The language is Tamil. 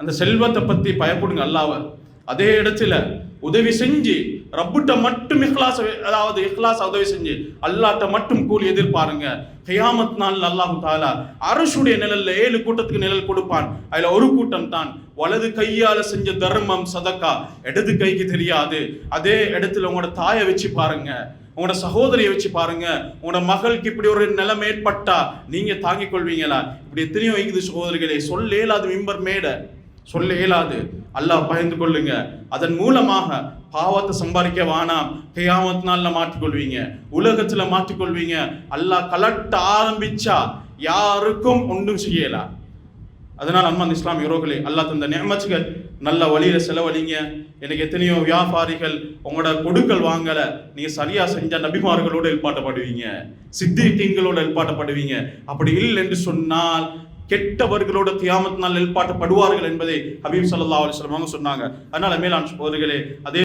அந்த செல்வத்தை பத்தி பயப்படுங்க அல்லாவ அதே இடத்துல உதவி செஞ்சு ரப்புட்ட மட்டும் இஹ்லாஸ் அதாவது இஹ்லாஸ் உதவி செஞ்சு அல்லாட்ட மட்டும் கூலி எதிர்பாருங்க. ஹியாமத் நாள் அல்லாஹு தாலா அரசுடைய நிழல்ல ஏழு கூட்டத்துக்கு நிழல் கொடுப்பான். அதுல ஒரு கூட்டம் தான். வலது கையால செஞ்ச தர்மம் சதக்கா. இடது கைக்கு தெரியாது. அதே இடத்துல உங்களோட தாயை வச்சு பாருங்க. உங்களோட சகோதரியை வச்சு பாருங்க. உங்களோட மகளுக்கு இப்படி ஒரு நிலைமை ஏற்பட்டா நீங்க தாங்கிக் கொள்வீங்களா? இப்படி எத்தனையோ இருக்குது சகோதரிகளே சொல்ல இயலாது மிம்பர் மேடை. சொல்ல இயலாது. அல்லாஹ் பகிர்ந்து கொள்ளுங்க. அதன் மூலமாக பாவத்தை சம்பாதிக்க வேணாம் கியாமத் நாளில் மாற்றிக்கொள்வீங்க. உலகத்தில் மாற்றிக்கொள்வீங்க. அல்லாஹ் கலட்ட ஆரம்பிச்சா யாருக்கும் ஒன்றும் செய்யல. அதனால் அம்மா அந்த இஸ்லாம் யுரோகளே அல்லாஹ் தந்த நேமச்சுகள் நல்ல வழியில் செலவழிங்க. எனக்கு எத்தனையோ வியாபாரிகள் உங்களோட கொடுக்கல் வாங்கலை. நீங்கள் சரியாக செஞ்ச நபிமார்களோட எழுப்பாட்டப்படுவீங்க சித்திகங்களோட எழுப்பாட்டப்படுவீங்க அப்படி இல்லை என்று சொன்னால் கெட்டவர்களோட தியாமத்தினால் நெல்பாட்டப்படுவார்கள் என்பதை ஹபீப் சல்லா அலைஹி சொன்னாங்க. அதனால மேலாண் சகோதரிகளே அதே